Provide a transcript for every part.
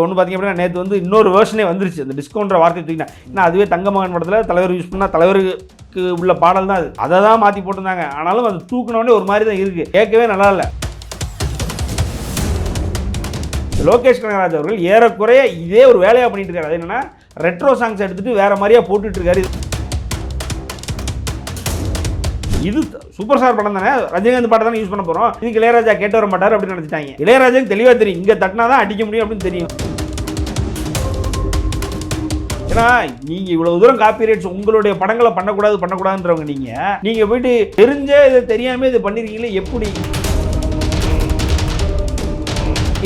ஒன்று பார்த்தீங்க அப்படின்னா நேற்று வந்து இன்னொரு வேர்ஷனே வந்துருச்சு. அந்த டிஸ்கவுண்ட்ற வார்த்தை தூக்கினா ஏன்னா அதுவே தங்கமகன் படத்தில் தலைவர் யூஸ் பண்ணால் தலைவருக்கு உள்ள பாடல் தான் அது. அதை தான் மாற்றி போட்டிருந்தாங்க. ஆனாலும் அது தூக்கினோடனே ஒரு மாதிரி தான் இருக்குது கேட்கவே நல்லா இல்லை. லோகேஷ் கனகராஜ் அவர்கள் ஏறக்குறைய இதே ஒரு வேலையாக பண்ணிட்டு இருக்காரு. அது என்னென்னா ரெட்ரோ சாங்ஸ் எடுத்துகிட்டு வேறு மாதிரியா போட்டுட்ருக்காரு இது சூப்பர் ஸ்டார் படம் தானே? ரஜினிகாந்த் பாட்டை தானே யூஸ் பண்ண போறோம். இதுக்கு இளையராஜா கேட்டு வர மாட்டார் அப்படின்னு நினைச்சிட்டாங்க. இளையராஜாக்கு தெளிவாக தெரியும். இங்கே தட்டினா தான் அடிக்க முடியும் அப்படின்னு தெரியும். ஏன்னா நீங்க இவ்வளவு தூரம் காப்பி ரைட்ஸ் உங்களுடைய படங்களை பண்ணக்கூடாது பண்ணக்கூடாதுன்றவங்க நீங்க. நீங்க போயிட்டு தெரிஞ்சே இதை தெரியாம இதை பண்ணிருக்கீங்களே எப்படி?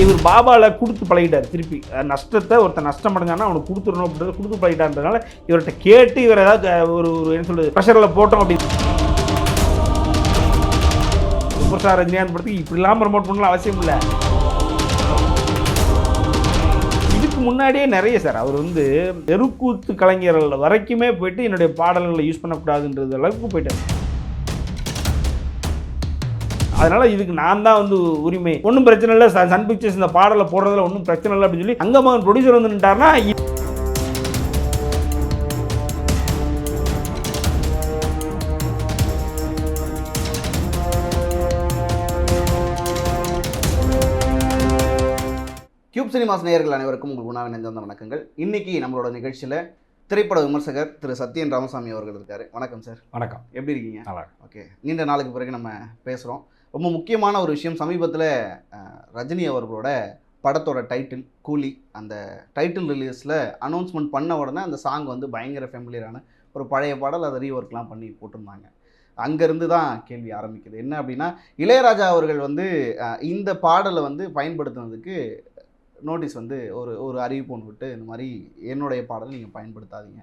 இவர் பாபால கொடுத்து பழகிட்டார் திருப்பி. நஷ்டத்தை ஒருத்தன் நஷ்டம் அடைஞ்சானா அவனுக்கு கொடுத்துடணும் அப்படின்றத கொடுத்து பழகிட்டான்றதுனால இவர்கிட்ட கேட்டு இவர் ஏதாவது ஒரு ஒரு என்ன சொல்றது ப்ரெஷரில் போட்டோம் அப்படின்னு. சூப்பர் ஸ்டார் ரஜினிகாந்த் படத்துக்கு இப்படிலாம் ப்ரமோட் பண்ணலாம் அவசியம் இல்லை. இதுக்கு முன்னாடியே நிறைய சார் அவர் வந்து தெருக்கூத்து கலைஞர்கள் வரைக்குமே போயிட்டு என்னுடைய பாடல்களை யூஸ் பண்ணக்கூடாதுன்றது அளவுக்கு போயிட்டார். அதனால இதுக்கு நான் தான் வந்து உரிமை. ஒன்றும் பிரச்சனை இல்லை சன் பிக்சர்ஸ் இந்த பாடலை போடுறதுல ஒன்றும் பிரச்சனை இல்லை அப்படின்னு சொல்லி அங்கமகன் ப்ரொடியூசர் வந்து நின்ட்டார்னா சினிமாஸ் நேயர்கள் அனைவருக்கும் உங்கள் உணவு நெஞ்சந்த வணக்கங்கள். இன்னைக்கு நம்மளோட நிகழ்ச்சியில் திரைப்பட விமர்சகர் திரு சத்யன் ராமசாமி அவர்கள் இருக்காரு. வணக்கம் சார். வணக்கம். எப்படி இருக்கீங்க? நல்லா ஓகே. நீண்ட நாளுக்கு பிறகு நம்ம பேசுகிறோம் ரொம்ப முக்கியமான ஒரு விஷயம் சமீபத்தில் ரஜினி அவர்களோட படத்தோட டைட்டில் கூலி அந்த டைட்டில் ரிலீஸில் அனௌன்ஸ்மெண்ட் பண்ண உடனே அந்த சாங் வந்து பயங்கர ஃபெமிலியரான ஒரு பழைய பாடல் அதை ரீஒர்க்லாம் பண்ணி போட்டிருந்தாங்க. அங்கேருந்து தான் கேள்வி ஆரம்பிக்குது. என்ன அப்படின்னா இளையராஜா அவர்கள் வந்து இந்த பாடலை வந்து பயன்படுத்துனதுக்கு நோட்டீஸ் வந்து ஒரு ஒரு அறிவிப்பு ஒன்று விட்டு இந்த மாதிரி என்னுடைய பாடலை நீங்கள் பயன்படுத்தாதீங்க.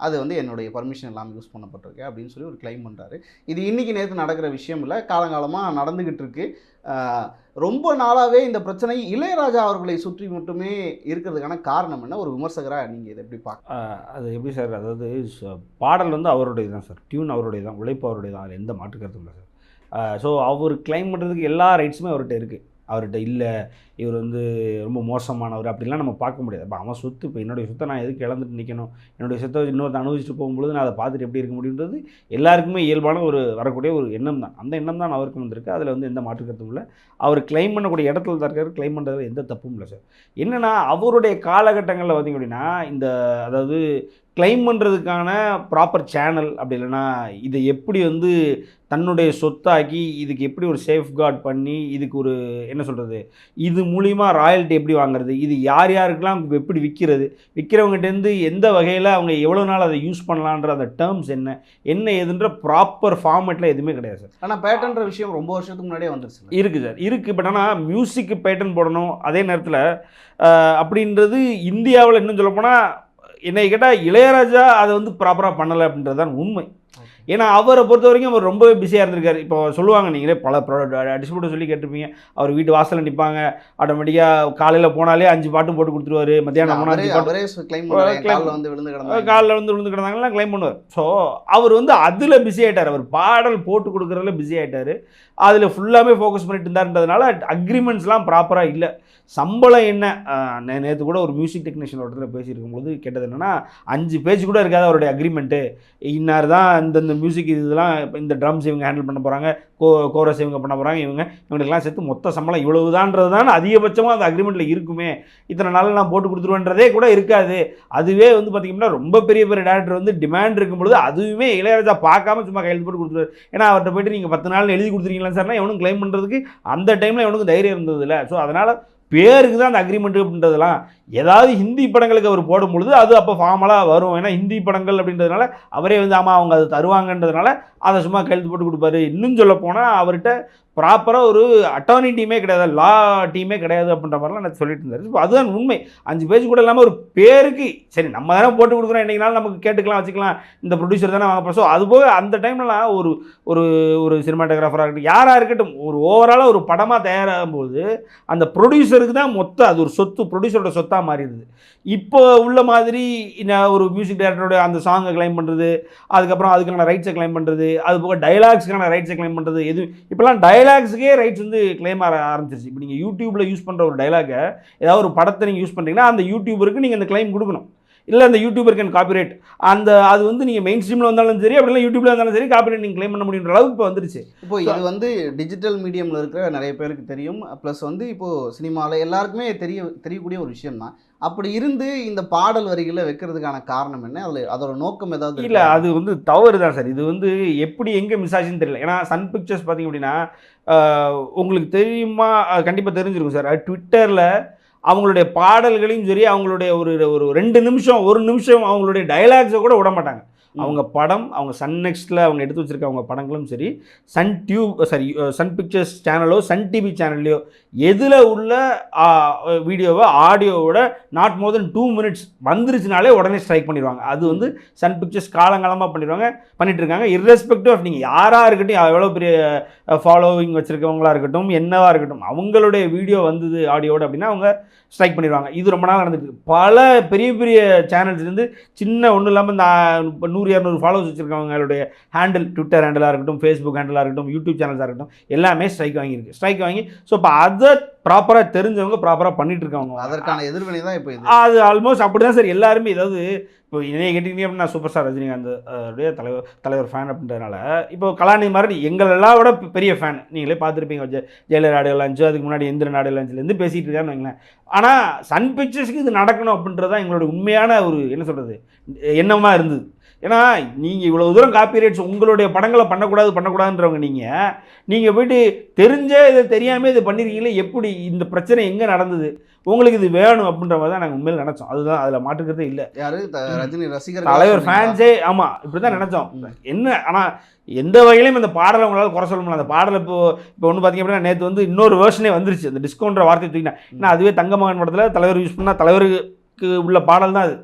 அது வந்து என்னுடைய பர்மிஷன் இல்லாமல் யூஸ் பண்ணப்பட்டிருக்கு அப்படின்னு சொல்லி ஒரு க்ளைம் பண்ணுறாரு இது இன்றைக்கி நேற்று நடக்கிற விஷயம் இல்லை காலங்காலமாக நடந்துக்கிட்டு இருக்கு. ரொம்ப நாளாகவே இந்த பிரச்சனை இளையராஜா அவர்களை சுற்றி மட்டுமே இருக்கிறதுக்கான காரணம் என்ன? ஒரு விமர்சகராக நீங்கள் இதை எப்படி பார்க்க அது எப்படி சார்? அதாவது பாடல் வந்து அவருடைய தான் சார். டியூன் அவருடைய தான். உழைப்பு அவருடைய தான். அதில் எந்த மாற்று கருத்தும் இல்லை சார். ஸோ அவர் கிளைம் பண்ணுறதுக்கு எல்லா ரைட்ஸுமே அவர்கிட்ட இருக்குது அவர்கிட்ட இல்லை இவர் வந்து ரொம்ப மோசமானவர் அப்படிலாம் நம்ம பார்க்க முடியாது. அப்போ அவன் சொத்து இப்போ என்னுடைய சொத்தை நான் எதுக்கு இழந்துட்டு நிற்கணும் என்னுடைய சொத்தை இன்னொருத்த அனுபவிச்சுட்டு போகும்பொழுது நான் அதை பார்த்துட்டு எப்படி இருக்க முடியுன்றது எல்லாருக்குமே இயல்பான ஒரு வரக்கூடிய ஒரு எண்ணம் தான். அந்த எண்ணம் தான் அவருக்கு வந்திருக்கு. அதில் வந்து எந்த மாற்று இல்லை. அவர் கிளைம் பண்ணக்கூடிய இடத்துல தான் இருக்காரு. கிளைம் பண்ணுறதுல எந்த தப்பும் இல்லை சார் என்னென்னா அவருடைய காலகட்டங்களில் பார்த்தீங்க அப்படின்னா இந்த அதாவது கிளைம் பண்ணுறதுக்கான ப்ராப்பர் சேனல் அப்படி இல்லைன்னா இதை எப்படி வந்து தன்னுடைய சொத்தாக்கி இதுக்கு எப்படி ஒரு சேஃப்கார்ட் பண்ணி இதுக்கு ஒரு என்ன சொல்கிறது இது மூலிமா ராயல்ட்டி எப்படி வாங்குறது இது யார் யாருக்கெல்லாம் எப்படி விற்கிறது விற்கிறவங்ககிட்டேருந்து எந்த வகையில் அவங்க எவ்வளோ நாள் அதை யூஸ் பண்ணலான்ற அந்த டேர்ம்ஸ் என்ன என்ன ஏதுன்ற ப்ராப்பர் ஃபார்மேட்டில் எதுவுமே கிடையாது சார். ஆனால் பேட்டன்ற விஷயம் ரொம்ப வருஷத்துக்கு முன்னாடியே வந்துருச்சு இருக்குது சார். இருக்குது பட் ஆனால் மியூசிக்கு பேட்டர்ன் போடணும் அதே நேரத்தில் அப்படின்றது இந்தியாவில் இன்னும் சொல்லப்போனால் என்னை கேட்டால் இளையராஜா அதை வந்து ப்ராப்பராக பண்ணலை அப்படின்றது தான் உண்மை. ஏன்னா அவரை பொறுத்த வரைக்கும் அவர் ரொம்பவே பிஸியாக இருந்திருக்காரு. இப்போ சொல்லுவாங்க நீங்களே பல டிஸ்ட்ரிபியூட்டர் சொல்லி கேட்டிருப்பீங்க. அவர் வீட்டு வாசலில் நிற்பாங்க ஆட்டோமேட்டிக்காக காலையில் போனாலே அஞ்சு பாட்டும் போட்டு கொடுத்துருவாரு. மத்தியானம் போனால் அஞ்சு பாட்டு காலில் வந்து விழுந்து கிடந்தாங்க காலில் வந்து விழுந்து கிடந்தாங்கலாம் க்ளைம் பண்ணுவார். ஸோ அவர் வந்து அதில் பிஸி ஆயிட்டார். அவர் பாடல் போட்டு கொடுக்குறதுல பிஸி ஆயிட்டார். அதில் ஃபுல்லாமே ஃபோக்கஸ் பண்ணிட்டு இருந்தாருன்றதுனால அக்ரிமெண்ட்ஸ்லாம் ப்ராப்பராக இல்லை. சம்பளம் என்ன? நேற்று கூட ஒரு மியூசிக் டெக்னீஷியன் இடத்துல பேசியிருக்கும்போது கேட்டது என்னன்னா அஞ்சு பேஜ் கூட இருக்காது அவருடைய அக்ரிமெண்ட்டு இன்னார் தான் இந்தந்த மியூசிக் இதெல்லாம் இந்த ட்ரம்ஸ் இவங்க ஹேண்டில் பண்ண போகிறாங்க கோ கோரஸ் இவங்க பண்ண போகிறாங்க இவங்க இவங்களுக்கெல்லாம் சேர்த்து மொத்த சம்பளம் இவ்வளவுதான்றது தான் அதிகபட்சமாக அந்த அக்ரிமெண்ட்டில் இருக்குமே. இத்தனை நாள் நான் போட்டு கொடுத்துருவேன்றதே கூட இருக்காது. அதுவே வந்து பார்த்தீங்கன்னா ரொம்ப பெரிய பெரிய டேரக்டர் வந்து டிமாண்ட் இருக்கும் பொழுது அதுவுமே இளையராஜா பார்க்காம சும்மா கையெழுத்து போட்டு கொடுத்துருவார். ஏன்னா அவர்கிட்ட போயிட்டு நீங்கள் பத்து நாள் எழுதி கொடுத்துருக்கீங்களா சார்னா எவனும் க்ளைம் பண்ணுறதுக்கு அந்த டைமில் எவனுக்கும் தைரியம் இருந்தது இல்லை ஸோ அதனால் பேருக்கு தான் அந்த அக்ரிமெண்ட் அப்படின்றதெல்லாம் ஏதாவது ஹிந்தி படங்களுக்கு அவர் போடும் பொழுது அது அப்போ ஃபார்மலாக வரும். ஏன்னா ஹிந்தி படங்கள் அப்படின்றதுனால அவரே வந்து ஆமாம் அவங்க அது தருவாங்கன்றதுனால அதை சும்மா கையெழுத்து போட்டு கொடுப்பாரு. இன்னும் சொல்ல போனால் அவர்கிட்ட ப்ராப்பராக ஒரு அட்டார்னி டீமே கிடையாது லா டீமே கிடையாது அப்படின்ற மாதிரிலாம் நான் சொல்லிட்டு இருந்தார் இப்போ அதுதான் உண்மை. அஞ்சு பேஜ் கூட இல்லாமல் ஒரு பேருக்கு சரி நம்ம தானே போட்டு கொடுக்குறோம் என்றைக்குனாலும் நமக்கு கேட்டுக்கலாம் வச்சுக்கலாம் இந்த ப்ரொடியூசர் தானே வாங்க போகிறோம் ஸோ அது போக அந்த டைம்லலாம் ஒரு ஒரு ஒரு சினிமாட்டோகிராஃபராக இருக்கட்டும் யாராக இருக்கட்டும் ஒரு ஓவராலாக ஒரு படமாக தயாராகும் போது அந்த ப்ரொடியூசருக்கு தான் மொத்தம் அது ஒரு சொத்து ப்ரொடியூசரோட சொத்தாக மாறிடுது. இப்போ உள்ள மாதிரி ஒரு மியூசிக் டைரக்டரோட அந்த சாங்கை கிளைம் பண்ணுறது அதுக்கப்புறம் அதுக்கான ரைட்ஸை கிளைம் பண்ணுறது அது போக டைலாக்ஸ்க்கான ரைட்ஸை கிளைம் பண்ணுறது எது இப்போலாம் டய டைலாக்ஸுக்கே ரைட்ஸ் வந்து கிளைம் ஆக ஆரம்பிச்சிருச்சு. இப்போ நீங்கள் யூடியூப்பில் யூஸ் பண்ணுற ஒரு டைலாகை ஏதாவது ஒரு படத்தை நீங்கள் யூஸ் பண்ணுறீங்கன்னா அந்த யூடியூபருக்கு நீங்கள் அந்த கிளைம் கொடுக்கணும். இல்லை அந்த யூடியூபர் கேன் காப்பிரைட் அந்த அது வந்து நீங்கள் மெயின் ஸ்ட்ரீமில் வந்தாலும் சரி அப்படி இல்லை யூடியூப்ல இருந்தாலும் சரி காப்பிரைட் நீங்கள் கிளைம் பண்ண முடியுன்ற அளவுக்கு இப்போ வந்துருச்சு இப்போ இது வந்து டிஜிட்டல் மீடியமில் இருக்கிற நிறைய பேருக்கு தெரியும். ப்ளஸ் வந்து இப்போ சினிமாவில் எல்லாருக்குமே தெரிய தெரியக்கூடிய ஒரு விஷயம் தான் அப்படி இருந்து இந்த பாடல் வரிகளை வைக்கிறதுக்கான காரணம் என்ன? அதில் அதோட நோக்கம் ஏதாவது இல்லை? அது வந்து தவறு தான் சார். இது வந்து எப்படி எங்கே மிஸ் ஆச்சுன்னு தெரியல. ஏன்னா சன் பிக்சர்ஸ் பார்த்தீங்க அப்படின்னா உங்களுக்கு தெரியுமா? கண்டிப்பாக தெரிஞ்சிருக்கும் சார். ட்விட்டரில் அவங்களுடைய பாடல்களையும் சரி அவங்களுடைய ஒரு ஒரு ரெண்டு நிமிஷம் ஒரு நிமிஷம் அவங்களுடைய டயலாக்ஸை கூட விட மாட்டாங்க அவங்க படம் அவங்க சன் நெக்ஸ்ட்டில் அவங்க எடுத்து வச்சுருக்க அவங்க படங்களும் சரி Sun tube sorry Sun Pictures சேனலோ Sun TV சேனல்லையோ எதில் உள்ள வீடியோவை ஆடியோவோட not more than two minutes வந்துருச்சுனாலே உடனே ஸ்ட்ரைக் பண்ணிடுவாங்க. அது வந்து சன் பிக்சர்ஸ் காலங்காலமாக பண்ணிடுவாங்க பண்ணிட்டு இருக்காங்க irrespective ஆஃப் நீங்கள் யாராக இருக்கட்டும் எவ்வளோ பெரிய ஃபாலோவிங் வச்சுருக்கவங்களா இருக்கட்டும் என்னவாக இருக்கட்டும் அவங்களுடைய வீடியோ வந்தது ஆடியோட அப்படின்னா அவங்க ஸ்ட்ரைக் பண்ணிடுவாங்க. இது ரொம்ப நாள் நடந்துருக்கு பல பெரிய பெரிய சேனல்ஸ்லேருந்து சின்ன ஒன்றும் இல்லாமல் இந்த நூறு நூறு இரநூறு ஃபாலோவர்ஸ் வச்சுருக்கவங்களுடைய ஹேண்டில் ட்விட்டர் ஹேண்டிலாக இருக்கட்டும் ஃபேஸ்புக் ஹேண்டிலாக இருக்கட்டும் யூடியூப் சேனல்ஸாக இருக்கட்டும் எல்லாமே ஸ்ட்ரைக் வாங்கியிருக்கு. ஸ்ட்ரைக் வாங்கி ஸோ இப்போ அதை ப்ராப்பராக தெரிஞ்சவங்க ப்ராப்பராக பண்ணிட்டு இருக்காங்க அதற்கான எதிர்வினை தான் இப்போ இது. அது ஆல்மோஸ்ட் அப்படி தான் சார் எல்லாருமே ஏதாவது இப்போ என்னைய கேட்டிங்க அப்படின்னா சூப்பர் ஸ்டார் ரஜினிகாந்த் உடைய தலைவர் தலைவர் ஃபேன் அப்படின்றதுனால இப்போ கலாநிதி மாதிரி எங்கள் எல்லாம் விட பெரிய ஃபேன் நீங்களே பார்த்துருப்பீங்க ஜெ ஜெயலலிதா ஆடியோ லான்ச்சு அதுக்கு முன்னாடி எந்திரன் ஆடியோ லான்ச்லேருந்து பேசிகிட்டு இருக்காருன்னு வைங்களேன். ஆனால் சன் பிக்சர்ஸ்க்கு இது நடக்கணும் அப்படின்றது தான் எங்களோட உண்மையான ஒரு என்ன சொல்கிறது எண்ணமாக இருந்தது. ஏன்னா நீங்கள் இவ்வளோ தூரம் காப்பி ரைட்ஸ் உங்களுடைய படங்களை பண்ணக்கூடாது பண்ணக்கூடாதுன்றவங்க நீங்கள் நீங்கள் போயிட்டு தெரிஞ்சே இதை தெரியாமல் இது பண்ணிருக்கீங்களே எப்படி இந்த பிரச்சனை எங்கே நடந்தது? உங்களுக்கு இது வேணும் அப்படின்ற மாதிரி தான் நாங்கள் உண்மையில் நினச்சோம். அதுதான் அதில் மாற்றுக்கிறதே இல்லை. யாரு? ரஜினி ரசிகர்கள் தலைவர் ஃபேன்ஸே ஆமாம் இப்படி தான் நினச்சோம். என்ன ஆனால் எந்த வகையிலையும் இந்த பாடலை உங்களால் குறை சொல்ல முடியல. அந்த பாடலை இப்போ இப்போ ஒன்று பார்த்தீங்க அப்படின்னா நேற்று வந்து இன்னொரு வேர்ஷனே வந்துருச்சு. அந்த டிஸ்கவுண்ட்ற வார்த்தை தூக்கினா. ஏன்னா அதுவே தங்கமகன் படத்தில் தலைவர் யூஸ் பண்ணால் தலைவருக்கு உள்ள பாடல் தான் அது.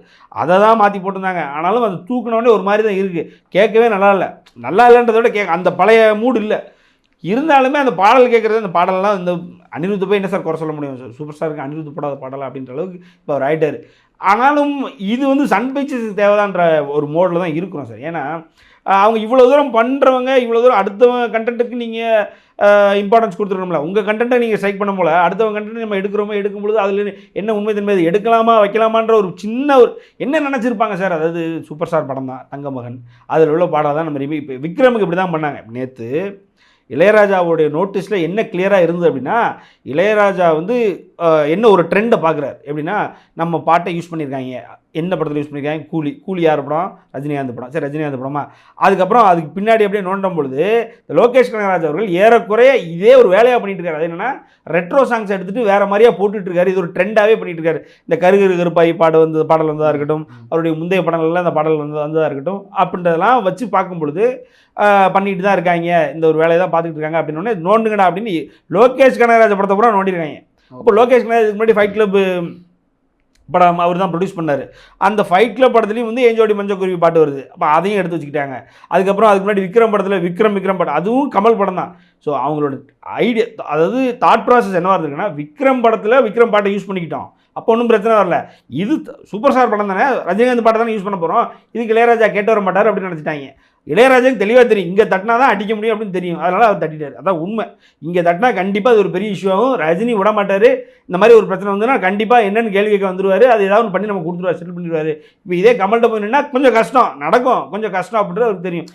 அதை தான் மாற்றி போட்டிருந்தாங்க. ஆனாலும் அது தூக்கினோடனே ஒரு மாதிரி தான் இருக்குது கேட்கவே நல்லா இல்லை. நல்லா இல்லைன்றதை விட கேட்க அந்த பழைய மூடு இல்லை. இருந்தாலுமே அந்த பாடல் கேட்குறது அந்த பாடலாம் இந்த அனிருத்து போய் என்ன சார் குறை சொல்ல முடியும்? சூப்பர் ஸ்டாருக்கு அனிருத்து போடாத பாடல் அப்படின்ற அளவுக்கு இப்போ அவர் ஆகிட்டார் ஆனாலும் இது வந்து சன் பிக்சர்ஸுக்கு தேவைதான்ற ஒரு மோடில் தான் இருக்கிறோம் சார். ஏன்னா அவங்க இவ்வளோ தூரம் பண்ணுறவங்க இவ்வளோ தூரம் அடுத்தவங்க கண்டென்ட்டுக்கு நீங்கள் இம்பார்ட்டன்ஸ் கொடுத்துருக்கணும்ல. உங்கள் கண்டென்ட்டை நீங்கள் ஸ்ட்ரைக் பண்ண போல அடுத்தவங்க கண்டென்ட் நம்ம எடுக்கிறோமோ எடுக்கும் பொழுது அதில் என்ன உண்மை தன்மை அது எடுக்கலாமா வைக்கலாமான்ற ஒரு சின்ன ஒரு என்ன நினச்சிருப்பாங்க சார் அதாவது சூப்பர் ஸ்டார் படம் தான் தங்கமகன். அதில் உள்ள பாடம் தான் நம்ம இப்போ விக்ரமுக்கு இப்படி தான் பண்ணாங்க. நேற்று இளையராஜாவுடைய நோட்டீஸில் என்ன கிளியராக இருந்தது அப்படின்னா இளையராஜா வந்து என்ன ஒரு ட்ரெண்டை பார்க்குறாரு எப்படின்னா நம்ம பாட்டை யூஸ் பண்ணியிருக்காங்க. என்ன படத்தில் யூஸ் பண்ணியிருக்காங்க கூலி. கூலி யார் படம்? ரஜினிகாந்த் படம். சரி ரஜினிகாந்த் படமா? அதுக்கப்புறம் அதுக்கு பின்னாடி அப்படியே நோண்டும் பொழுது இந்த லோகேஷ் கனகராஜ் அவர்கள் ஏறக்குறைய இதே ஒரு வேலையாக பண்ணிட்டு இருக்காரு. அது என்னன்னா ரெட்ரோ சாங்ஸ் எடுத்துட்டு வேற மாதிரியா போட்டுட்டு இருக்காரு. இது ஒரு ட்ரெண்டாகவே பண்ணிட்டு இருக்காரு. இந்த கருகரு கருப்பாய் பாடு வந்து பாடல் வந்ததாக இருக்கட்டும் அவருடைய முந்தைய படங்கள்ல இந்த பாடல் வந்து வந்ததாக இருக்கட்டும் அப்படின்றதெல்லாம் வச்சு பார்க்கும் பொழுது பண்ணிட்டு தான் இருக்காங்க. இந்த ஒரு வேலையை தான் பார்த்துட்டு இருக்காங்க அப்படின்னு நோண்டுங்கடா அப்படின்னு லோகேஷ் கனகராஜ் படத்தை பூரா நோண்டிருக்காங்க. அப்போ லோகேஷ் கனகராஜ் முன்னாடி ஃபைட் கிளப் படம் அவர் தான் ப்ரொடியூஸ் பண்ணார். அந்த ஃபைட் கிளப் படத்துலையும் வந்து ஏஞ்சோடி மஞ்சக்குருவி பாட்டு வருது. அப்போ அதையும் எடுத்து வச்சுக்கிட்டாங்க. அதுக்கப்புறம் அதுக்கு முன்னாடி விக்ரம் படத்தில் விக்ரம் விக்ரம் படம் அதுவும் கமல் படம் தான். ஸோ அவங்களோட ஐடியா அதாவது தாட் ப்ராசஸ் என்னவாக இருந்திருக்குன்னா விக்ரம் படத்தில் விக்ரம் பாட்டை யூஸ் பண்ணிக்கிட்டோம். அப்போ ஒன்றும் பிரச்சனை வரல. இது சூப்பர் ஸ்டார் படம் தானே. ரஜினிகாந்த் பாட்டை தானே யூஸ் பண்ண போகிறோம் இதுக்கு இளையராஜா கேட்டு வர மாட்டார் அப்படின்னு நினச்சிட்டாங்க. இளையராஜாக்கு தெளிவாக தெரியும். இங்கே தட்டினா தான் அடிக்க முடியும் அப்படின்னு தெரியும். அதனால் அவர் தட்டிட்டார். அதான் உண்மை. இங்கே தட்டினா கண்டிப்பாக அது ஒரு பெரிய இஷ்யூ ஆகும். ரஜினி விட மாட்டார். இந்த மாதிரி ஒரு பிரச்சனை வந்துன்னா கண்டிப்பாக என்னென்னு கேள்வி கேட்க வந்துருவாரு. அது ஏதாவது ஒன்று பண்ணி நம்ம கொடுத்துருவாரு செட்டில் பண்ணிடுவாரு. இப்போ இதே கமல்கிட்ட போய் நின்னா கொஞ்சம் கஷ்டம். நடக்கும். கொஞ்சம் கஷ்டம் அப்படின்றது அவருக்கு தெரியும்.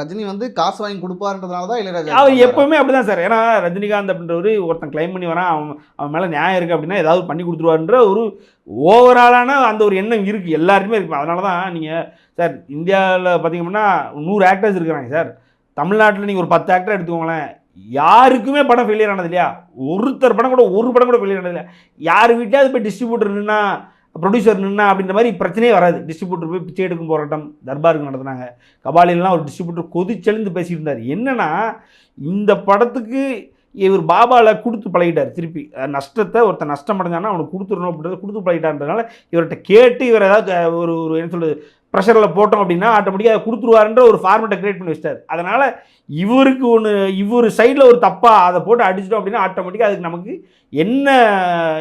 ரஜினி வந்து காசு வாங்கி கொடுப்பாருன்றதுனால தான் இளையராஜா அவர்? எப்பவுமே அப்படிதான் சார். ஏன்னா ரஜினிகாந்த் அப்படின்றவர் ஒருத்தன் கிளைம் பண்ணி வரான் அவன் அவன் மேலே நியாயம் இருக்குது அப்படின்னா ஏதாவது பண்ணி கொடுத்துருவாருன்ற ஒரு ஓவராலான அந்த ஒரு எண்ணம் இருக்குது எல்லாருமே இருக்குது அதனால தான் நீங்கள் சார் இந்தியாவில் பார்த்தீங்க அப்படின்னா நூறு ஆக்டர்ஸ் இருக்கிறாங்க சார் தமிழ்நாட்டில் நீங்கள் ஒரு பத்து ஆக்டர் எடுத்துக்கோங்களேன். யாருக்குமே படம் ஃபெயிலியர் ஆனது இல்லையா? ஒருத்தர் படம் கூட ஒரு படம் கூட ஃபெயிலியர் ஆனது இல்லையா யார் வீட்டையாவது போய் டிஸ்ட்ரிபியூட்டர் நின்னா ப்ரொடியூசர் நின்னா அப்படின்ற மாதிரி பிரச்சனையே வராது. டிஸ்ட்ரிபியூட்டர் போய் பிச்சை எடுக்கும் போராட்டம் தர்பாருக்கு நடத்துனாங்க. கபாலிலாம் ஒரு டிஸ்ட்ரிபியூட்டர் கொதிச்செழுந்து பேசியிருந்தார் இருந்தார். இந்த படத்துக்கு இவர் பாபாவில் கொடுத்து பழகிட்டார் திருப்பி. நஷ்டத்தை ஒருத்தன் நஷ்டம் அடைஞ்சானா அவனுக்கு கொடுத்துடணும் அப்படின்றத கொடுத்து பழகிட்டான்றதுனால இவர்கிட்ட கேட்டு இவர் ஏதாவது ஒரு ஒரு என்ன சொல்கிறது ப்ரெஷரில் போட்டோம் அப்படின்னா ஆட்டோமேட்டிக்காக அதை கொடுத்துருவாருன்ற ஒரு ஃபார்மேட்டை கிரியேட் பண்ணி வச்சிட்டாரு. அதனால் இவருக்கு ஒன்று இவர் சைடில் ஒரு தப்பாக அதை போட்டு அடிச்சிட்டோம் அப்படின்னா ஆட்டோமேட்டிக்காக அதுக்கு நமக்கு என்ன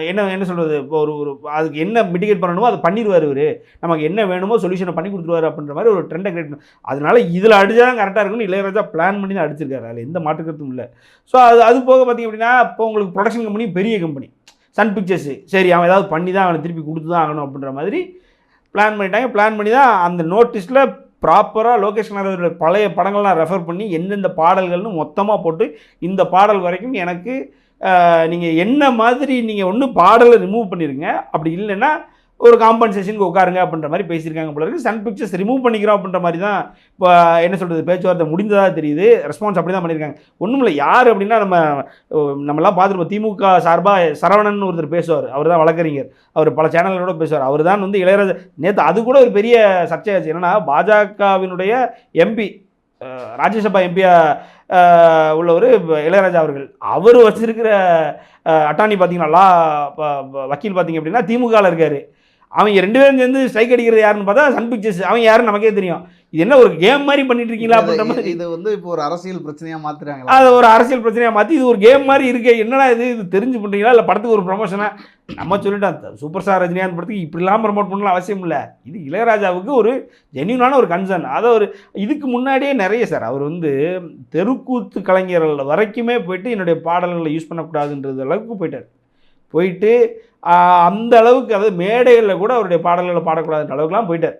என்ன என்ன சொல்கிறது இப்போ ஒரு ஒரு அதுக்கு என்ன மிட்டிகேட் பண்ணணுமோ அதை பண்ணிடுவார் இவர். நமக்கு என்ன வேணுமோ சொல்யூஷனை பண்ணி கொடுத்துருவாரு அப்படின்ற மாதிரி ஒரு ட்ரெண்டை கிரியேட் பண்ணி அதனால் இதில் அடிச்சா தான் கரெக்டாக இருக்கும்னு இளையராஜா பிளான் பண்ணி தான் அடிச்சிருக்காரு. அதில் எந்த மாற்றுக்கிறதும் இல்லை. ஸோ அது அது போக பார்த்தீங்க அப்படின்னா இப்போ உங்களுக்கு ப்ரொடக்ஷன் கம்பெனி பெரிய கம்பெனி சன் பிக்சர்ஸு சரி அவன் ஏதாவது பண்ணி தான் அவனை திருப்பி கொடுத்து தான் ஆகணும் அப்படின்ற மாதிரி பிளான் பண்ணிட்டாங்க. பிளான் பண்ணி தான் அந்த நோட்டீஸில் ப்ராப்பராக லோகேஷ் கனகராஜோட பழைய படங்கள்லாம் ரெஃபர் பண்ணி எந்தெந்த பாடல்கள்னு மொத்தமாக போட்டு இந்த பாடல் வரைக்கும் எனக்கு நீங்கள் என்ன மாதிரி நீங்கள் ஒன்று பாடலை ரிமூவ் பண்ணிடுங்க அப்படி இல்லைன்னா ஒரு காம்பன்சேஷனுக்கு உட்காருங்க அப்படின்ற மாதிரி பேசியிருக்காங்க போல இருக்குது சன் பிக்சர்ஸ் ரிமூவ் பண்ணிக்கிறோம் அப்படின்ற மாதிரி தான் இப்போ என்ன சொல்கிறது பேச்சுவார்த்தை முடிந்ததாக தெரியுது. ரெஸ்பான்ஸ் அப்படி தான் பண்ணியிருக்காங்க. ஒன்றும் இல்லை யார் அப்படின்னா நம்ம நம்மலாம் பார்த்துருப்போம் திமுக சார்பாக சரவணன் ஒருத்தர் பேசுவார். அவர் தான் வழக்கறிஞர். அவர் பல சேனல்களோட பேசுவார். அவர் தான் வந்து இளையராஜா நேற்று அது கூட ஒரு பெரிய சர்ச்சையாச்சு என்னன்னா பாஜகவினுடைய எம்பி ராஜ்யசபா எம்பியா உள்ளவர் இளையராஜா அவர்கள். அவர் வச்சிருக்கிற அட்டானி பார்த்தீங்கன்னா லா வக்கீல் பார்த்தீங்க அப்படின்னா திமுகவில் இருக்கார். அவங்க ரெண்டு பேரும் சேர்ந்து ஸ்ட்ரைக் அடிக்கிறது யாருன்னு பார்த்தா சன் பிக்சர்ஸ் அவங்க யாருன்னு நமக்கே தெரியும். இது என்ன ஒரு கேம் மாதிரி பண்ணிட்டு இருக்கீங்களா அப்படின்ற மாதிரி. இது வந்து இப்போ ஒரு அரசியல் பிரச்சனையா மாத்துறாங்களா? அதை ஒரு அரசியல் பிரச்சனையாக மாற்றி இது ஒரு கேம் மாதிரி இருக்கு. என்னடா இது? இது தெரிஞ்சு பண்ணுறீங்களா இல்லை படத்துக்கு ஒரு ப்ரொமோஷனா நம்ம சொல்லிட்டோம் சூப்பர் ஸ்டார் ரஜினிகாந்த் படத்துக்கு இப்படிலாம் ப்ரமோட் பண்ணலாம் அவசியம் இல்லை. இது இளையராஜாவுக்கு ஒரு ஜென்யூனான ஒரு கன்சர்ன் அதை ஒரு இதுக்கு முன்னாடியே நிறைய சார் அவர் வந்து தெருக்கூத்து கலைஞர்கள் வரைக்குமே போயிட்டு என்னுடைய பாடல்களை யூஸ் பண்ணக்கூடாதுன்றது அளவுக்கு போயிட்டார். போயிட்டு அந்த அளவுக்கு அதாவது மேடைகளில் கூட அவருடைய பாடல்களை பாடக்கூடாதுன்ற அளவுக்குலாம் போயிட்டார்.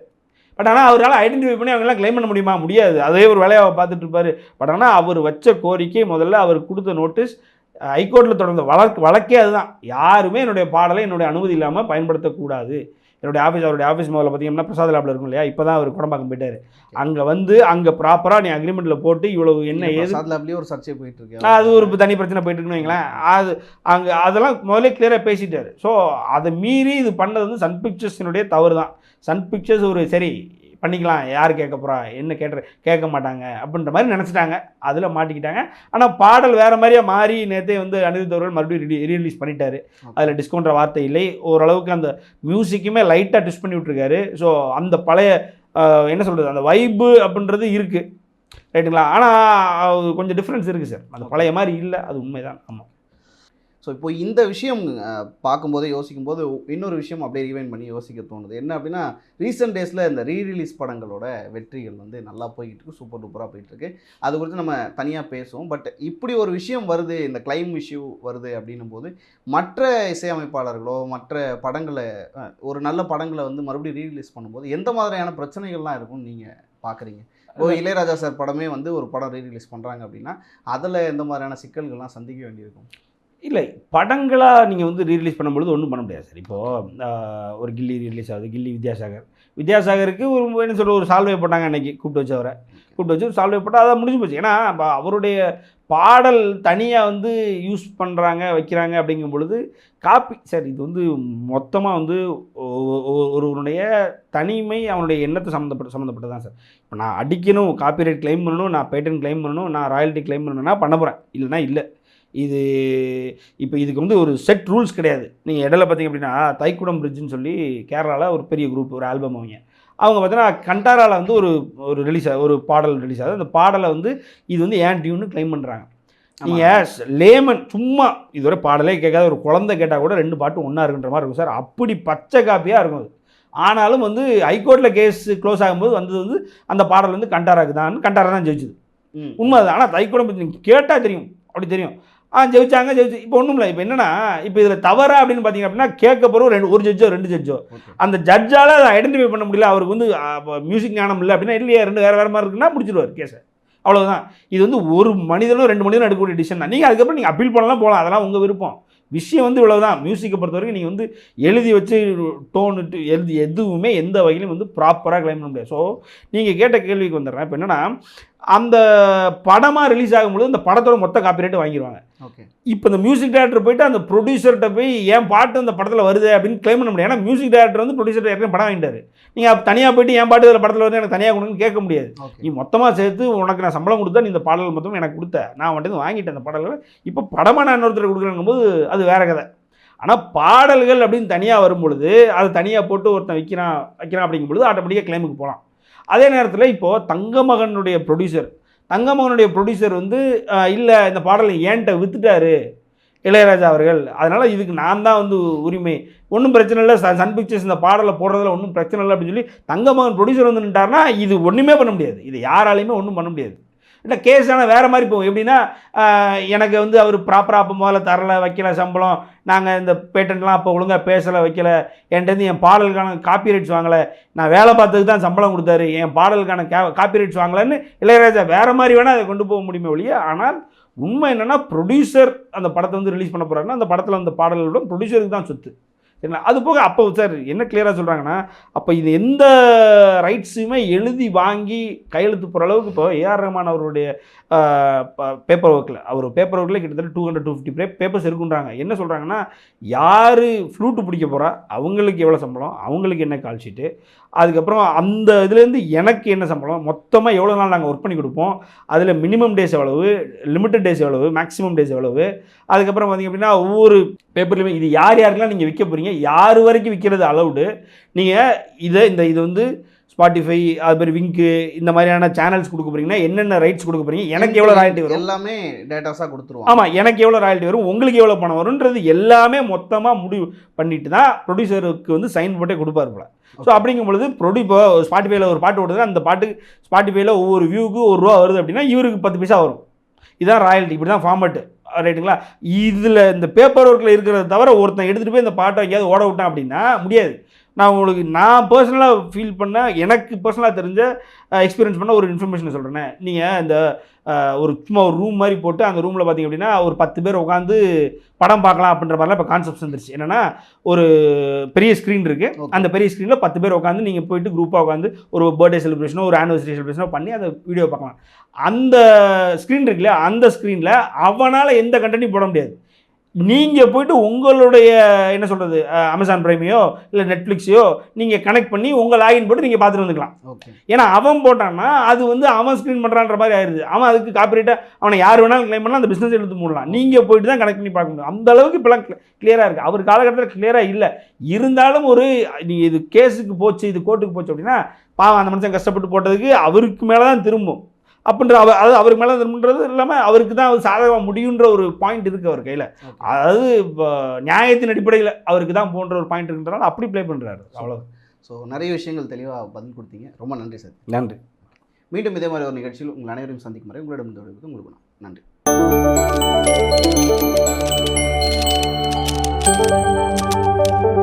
பட் ஆனால் அவரால் ஐடென்டிஃபை பண்ணி அவங்களாம் கிளைம் பண்ண முடியுமா? முடியாது. அதே ஒரு வேலையை அவர் பார்த்துட்டு பட் ஆனால் அவர் வச்ச கோரிக்கை முதல்ல அவர் கொடுத்த நோட்டீஸ் ஹைகோர்ட்டில் தொடர்ந்த வழக்கு வழக்கே அதுதான். யாருமே என்னுடைய பாடலை என்னுடைய அனுமதி இல்லாமல் பயன்படுத்தக்கூடாது. என்னுடைய ஆஃபீஸ் அவருடைய ஆஃபீஸ் முதல்ல பார்த்தீங்கன்னா பிரசாத் லேபில் இருக்கும் இல்லையா? இப்போ தான் அவர் குடம்பாக்கம் போயிட்டார். அங்கே வந்து அங்கே ப்ராப்பராக நீ அக்ரிமெண்ட்டில் போட்டு இவ்வளவு என்ன ஏது? லேப்லயே ஒரு சர்ச்சை போயிட்டு இருக்கு. அது ஒரு தனி பிரச்சனை போயிட்டு இருக்குன்னு வைங்களேன். அது அங்கே அதெல்லாம் முதல்ல கிளியராக பேசிட்டாரு. ஸோ அதை மீறி இது பண்ணது வந்து சன் பிக்சர்ஸினுடைய தவறு தான் சன் பிக்சர்ஸ் ஒரு சரி பண்ணிக்கலாம் யார் கேட்க போகிறா என்ன கேட்ட கேட்க மாட்டாங்க அப்படின்ற மாதிரி நினச்சிட்டாங்க. அதில் மாட்டிக்கிட்டாங்க. ஆனால் பாடல் வேறு மாதிரியே மாறி நேற்றே வந்து அனிருத் அவர்கள் மறுபடியும் ரீ ரீலீஸ் பண்ணிட்டாரு. அதில் டிஸ்கவுண்ட்ற வார்த்தை இல்லை. ஓரளவுக்கு அந்த மியூசிக்குமே லைட்டாக ட்விஸ்ட் பண்ணி விட்ருக்காரு ஸோ அந்த பழைய என்ன சொல்கிறது அந்த வைப்பு அப்படின்றது இருக்குது ரைட்டுங்களா ஆனால் கொஞ்சம் டிஃப்ரென்ஸ் இருக்குது சார் அந்த பழைய மாதிரி இல்லை அது உண்மைதான். ஆமாம் ஸோ இப்போ இந்த விஷயம் பார்க்கும்போதே யோசிக்கும் போது இன்னொரு விஷயம் அப்படியே ரீவைன் பண்ணி யோசிக்க தோணுது. என்ன அப்படின்னா ரீசெண்ட் டேஸில் இந்த ரீ ரிலீஸ் படங்களோட வெற்றிகள் வந்து நல்லா போய்கிட்டு இருக்கு சூப்பர் டூப்பராக போயிட்டு இருக்கு. அது குறித்து நம்ம தனியாக பேசுவோம். பட் இப்படி ஒரு விஷயம் வருது இந்த கிளைம் இஷ்யூ வருது அப்படின்னும் போது மற்ற இசையமைப்பாளர்களோ மற்ற படங்களை ஒரு நல்ல படங்களை வந்து மறுபடியும் ரீ ரிலீஸ் பண்ணும்போது எந்த மாதிரியான பிரச்சனைகள்லாம் இருக்கும்னு நீங்கள் பார்க்குறீங்க? இப்போ இளையராஜா சார் படமே வந்து ஒரு படம் ரீ ரிலீஸ் பண்ணுறாங்க அப்படின்னா அதில் எந்த மாதிரியான சிக்கல்கள்லாம் சந்திக்க வேண்டியிருக்கும்? இல்லை படங்களாக நீங்கள் வந்து ரீரிலீஸ் பண்ணும்பொழுது ஒன்றும் பண்ண முடியாது சார். இப்போது ஒரு கில்லி ரீரிலீஸ் ஆகுது கில்லி வித்யாசாகர். வித்யாசாகருக்கு ஒரு என்ன சொல்கிற ஒரு சால்வை போட்டாங்க அன்றைக்கி கூப்பிட்டு வச்சவரை கூப்பிட்டு வச்சு ஒரு போட்டால் அதை முடிஞ்சு போச்சு. ஏன்னா அவருடைய பாடல் தனியாக வந்து யூஸ் பண்ணுறாங்க வைக்கிறாங்க அப்படிங்கும் பொழுது காப்பி சார் இது வந்து மொத்தமாக வந்து ஒருவனுடைய தனிமை அவனுடைய எண்ணத்தை சம்மந்தப்பட்ட சம்மந்தப்பட்டது தான் சார். இப்போ நான் அடிக்கணும் காப்பிரைட் கிளைம் பண்ணணும் நான் பேட்டன் கிளைம் பண்ணணும் நான் ராயல்ட்டி கிளைம் பண்ணணும்னா பண்ண போகிறேன் இல்லைனா இல்லை. இது இப்போ இதுக்கு வந்து ஒரு செட் ரூல்ஸ் கிடையாது. நீங்கள் இடையில பார்த்தீங்க அப்படின்னா தைக்குடம் பிரிட்ஜுன்னு சொல்லி கேரளாவில் ஒரு பெரிய குரூப் ஒரு ஆல்பம் அவங்க. அவங்க பார்த்தீங்கன்னா கண்டாராவில் வந்து ஒரு ஒரு ரிலீஸ் ஒரு பாடல் ரிலீஸ் ஆகுது அந்த பாடலை வந்து இது வந்து ஏன் டியூன்னு க்ளைம் பண்ணுறாங்க நீங்கள் லேமன் சும்மா இதுவரை பாடலே கேட்காத ஒரு குழந்தை கேட்டால் கூட ரெண்டு பாட்டு ஒன்றா இருக்குன்ற மாதிரி இருக்கும் சார் அப்படி பச்சை காப்பியாக இருக்கும் அது. ஆனாலும் வந்து ஹைகோர்ட்டில் கேஸ் க்ளோஸ் ஆகும்போது வந்தது வந்து அந்த பாடல் வந்து கண்டாராக்கு தான் கண்டாரா தான் ஜெயிச்சுது. உண்மை அது. ஆனால் தைக்குடம் கேட்டால் தெரியும். அப்படி தெரியும். ஆ ஜெயிச்சாங்க ஜெயிச்சு. இப்போ ஒன்றும் இல்லை இப்போ என்னன்னா இப்போ இதில் தவறா அப்படின்னு பார்த்தீங்க அப்படின்னா கேட்க போகிறோம் ரெண்டு ஒரு ஜட்ஜோ ரெண்டு ஜட்ஜோ. அந்த ஜட்ஜால் அதை ஐடென்டிஃபை பண்ண முடியல. அவருக்கு வந்து மியூசிக் ஞானம் இல்லை அப்படின்னா இல்லையா ரெண்டு வேறு வேறு மாதிரி இருக்குன்னா முடிச்சிடுவார் கேஸை அவ்வளவுதான். இது வந்து ஒரு மனிதனும் ரெண்டு மனிதனும் எடுக்கக்கூடிய டிசிஷன் தான். நீங்கள் அதுக்கப்புறம் நீங்கள் அப்பீல் பண்ணலாம் போகலாம் அதெல்லாம் உங்கள் விருப்பம். விஷயம் வந்து இவ்வளவுதான். மியூசிக்கை பொறுத்த வரைக்கும் நீங்கள் வந்து எழுதி வச்சு டோனுட்டு எழுதி எதுவுமே எந்த வகையிலும் வந்து ப்ராப்பராக கிளைம் பண்ண முடியாது. ஸோ நீங்கள் கேட்ட கேள்விக்கு வந்துடுறேன். இப்போ என்னென்னா அந்த படமாக ரிலீஸ் ஆகும்போது அந்த படத்தோட மொத்த காப்பிரைட்டு வாங்கிடுவாங்க ஓகே. இப்போ இந்த மியூசிக் டேரக்டர் போயிட்டு அந்த ப்ரொடியூசர்கிட்ட போய் என் பாட்டு அந்த படத்தில் வருது? அப்படின்னு கிளைம் பண்ண முடியாது. ஏன்னா மியூசிக் டேரக்டர் வந்து ப்ரொடியூசர் ஏற்கனவே படம் வாங்கிட்டாரு. நீங்கள் தனியாக போயிட்டு என் பாட்டு இதில் படத்தில் வருது? எனக்கு தனியாக கொடுங்கன்னு கேட்க முடியாது. நீ மொத்தமாக சேர்த்து உனக்கு நான் சம்பளம் கொடுத்தா நீ இந்த பாடல் மொத்தம் எனக்கு கொடுத்த. நான் வந்துட்டு வாங்கிட்டேன் அந்த பாடல்களை. இப்போ படமாக நான் இன்னொருத்தர் கொடுக்குறேங்கும் போது அது வேற கதை. ஆனால் பாடல்கள் அப்படின்னு தனியாக வரும் பொழுது அது தனியாக போட்டு ஒருத்தன் விற்கிறான் வைக்கிறான் அப்படிங்கும் பொழுது ஆட்டோமேட்டிக்காக கிளைமுக்கு போகலாம் அதே நேரத்தில் இப்போது தங்கமகனுடைய ப்ரொடியூசர் தங்கமகனுடைய ப்ரொடியூசர் வந்து இல்லை இந்த பாடலை ஏன்ட்ட வித்துட்டாரு இளையராஜா அவர்கள்? அதனால் இதுக்கு நான் தான் வந்து உரிமை. ஒன்றும் பிரச்சனை இல்லை. சன் சன் பிக்சர்ஸ் இந்த பாடலை போடுறதுல ஒன்றும் பிரச்சனை இல்லை அப்படின்னு சொல்லி தங்கமகன் ப்ரொடியூசர் வந்து நின்ட்டாருன்னா இது ஒன்றுமே பண்ண முடியாது. இது யாராலையுமே ஒன்றும் பண்ண முடியாது. இல்லை கேஸ் ஆனால் வேறு மாதிரி போகும். எப்படின்னா எனக்கு வந்து அவர் ப்ராப்பராக அப்போ முதல்ல தரல வைக்கல சம்பளம். நாங்கள் இந்த பேட்டன்ட்லாம் அப்போ ஒழுங்காக பேசலை வைக்கல. என்கிட்டருந்து என் பாடலுக்கான காப்பி ரைட்ஸ் வாங்கலை. நான் வேலை பார்த்ததுக்கு தான் சம்பளம் கொடுத்தாரு. என் பாடலுக்கான கே காப்பி ரைட்ஸ் வாங்கலைன்னு இளையராஜா வேறு மாதிரி வேணால் அதை கொண்டு போக முடியுமே ஒழிய ஆனால் உண்மை என்னென்னா ப்ரொடியூசர் அந்த படத்தை வந்து ரிலீஸ் பண்ண போகிறாருன்னா அந்த படத்தில் அந்த பாடல்களோட ப்ரொடியூசருக்கு தான் சொத்து. சரிங்களா? அது போக அப்போ சார் என்ன கிளியராக சொல்கிறாங்கன்னா அப்போ இது எந்த ரைட்ஸுமே எழுதி வாங்கி கையெழுத்து போகிற அளவுக்கு இப்போ ஏஆர் ரஹ்மான் அவருடைய பேப்பர் ஒர்க்கில் அவர் பேப்பர் ஒர்க்கில் கிட்டத்தட்ட two hundred two fifty papers இருக்குன்றாங்க. என்ன சொல்கிறாங்கன்னா யார் ஃப்ளூட்டு பிடிக்க போகிறா அவங்களுக்கு எவ்வளோ சம்பளம் அவங்களுக்கு என்ன கால் ஷீட்டு அதுக்கப்புறம் அந்த இதுலேருந்து எனக்கு என்ன சம்பளம் மொத்தமாக எவ்வளோ நாள் நாங்கள் ஒர்க் பண்ணி கொடுப்போம் அதில் மினிமம் டேஸ் எவ்வளவு லிமிட்டட் டேஸ் எவ்வளவு மேக்ஸிமம் டேஸ் எவ்வளவு அதுக்கப்புறம் பார்த்திங்க அப்படின்னா ஒவ்வொரு பேப்பர்லையுமே இது யார் யாருக்கெல்லாம் நீங்கள் விற்க போகிறீங்க யார் வரைக்கும் விற்கிறது அலௌடு நீங்கள் இதை இந்த இது வந்து ஸ்பாட்டிஃபை அது மாதிரி விங்க்கு இந்த மாதிரியான சேனல்ஸ் கொடுக்க போறீங்கன்னா என்னென்ன ரைட்ஸ் கொடுக்க எனக்கு எவ்வளோ ராயல்ட்டி வரும்? எல்லாமே டேட்டாஸாக கொடுத்துருவாங்க ஆமாம் எனக்கு எவ்வளோ ராயல்ட்டி வரும்? உங்களுக்கு எவ்வளோ பணம் வரும்ன்றது எல்லாமே மொத்தமாக முடிவு பண்ணிட்டு தான் ப்ரொடியூசருக்கு வந்து சைன் போட்டே கொடுப்பாரு போல. ஸோ அப்படிங்கும் பொழுது ப்ரொடி இப்போ ஸ்பாட்டிஃபைல ஒரு பாட்டு ஓடுது அந்த பாட்டு ஸ்பாட்டிஃபைல ஒவ்வொரு வியூக்கு ஒரு ரூபா வருது அப்படின்னா இவருக்கு பத்து பைசா வரும். இதான் ராயல்ட்டி இப்படி தான் ஃபார்மேட்டு ரைட்டுங்களா? இதில் இந்த பேப்பர் ஒர்க்கில் இருக்கிறத தவிர ஒருத்தன் எடுத்துகிட்டு போய் இந்த பாட்டை எங்கேயாவது ஓட விட்டான் அப்படின்னா முடியாது. நான் உங்களுக்கு நான் பர்சனலாக ஃபீல் பண்ண எனக்கு பர்சனலாக தெரிஞ்ச எக்ஸ்பீரியன்ஸ் பண்ண ஒரு இன்ஃபர்மேஷன் சொல்கிறேனே நீங்கள் இந்த ஒரு சும்மா ஒரு ரூம் மாதிரி போட்டு அந்த ரூமில் பார்த்தீங்க அப்படின்னா ஒரு பத்து பேர் உட்காந்து படம் பார்க்கலாம் அப்படின்ற மாதிரிலாம் இப்போ கான்செப்ட்ஸ் வந்துருச்சு. என்னென்னா ஒரு பெரிய ஸ்க்ரீன் இருக்குது. அந்த பெரிய ஸ்க்ரீனில் பத்து பேர் உட்காந்து நீங்கள் போயிட்டு குரூப்பாக உட்காந்து ஒரு பர்த்டே செலிப்ரேஷனோ ஒரு ஆனிவர்சரி செலிப்ரேஷனோ பண்ணி அந்த வீடியோ பார்க்கலாம். அந்த ஸ்க்ரீன் இருக்குல்ல அந்த ஸ்க்ரீனில் அவனால் எந்த கண்டென்ட்டையும் போட முடியாது. நீங்கள் போயிட்டு உங்களுடைய என்ன சொல்கிறது அமேசான் ப்ரைமையோ இல்லை நெட்ஃப்ளிக்ஸையோ நீங்கள் கனெக்ட் பண்ணி உங்கள் லாகின் போட்டு நீங்கள் பார்த்துட்டு வந்துக்கலாம். ஓகே. ஏன்னா அவன் போட்டான்னா அது வந்து அவன் ஸ்க்ரீன் பண்ணுறான்ற மாதிரி ஆயிடுது அவன் அதுக்கு காப்பிரைட்டாக அவனை யார் வேணாலும் கிளைம் பண்ணலாம் அந்த பிஸ்னஸ் எடுத்து மூடலாம். நீங்கள் போயிட்டு தான் கனெக்ட் பண்ணி பார்க்க முடியும். அந்த அளவுக்கு இப்போலாம் கிளியராக இருக்குது அவர் காலகட்டத்தில் கிளியராக இல்லை. இருந்தாலும் ஒரு நீங்கள் இது கேஸுக்கு போச்சு இது கோர்ட்டுக்கு போச்சு அப்படின்னா பாவம் அந்த மனுஷன் கஷ்டப்பட்டு போட்டதுக்கு அவருக்கு மேலே தான் திரும்பும். அப்படின்ற அவர் அது அவருக்கு மேலே திரும்புன்றது இல்லாமல் அவருக்கு தான் அவர் சாதகமாக முடியுன்ற ஒரு பாயிண்ட் இருக்குது அவர் கையில். அதாவது இப்போ நியாயத்தின் அடிப்படையில் அவருக்கு தான் போன்ற ஒரு பாயிண்ட் இருக்குன்றனால அப்படி ப்ளே பண்ணுறாரு அவ்வளோ ஸோ நிறைய விஷயங்கள் தெளிவாக பதில் கொடுத்தீங்க. ரொம்ப நன்றி சார். நன்றி. மீண்டும் இதே மாதிரி ஒரு நிகழ்ச்சியில் உங்கள் அனைவரையும் சந்திக்கும் வரை உங்களிடம் தொடர்புக்கு உங்களுக்கு நன்றி Thank you.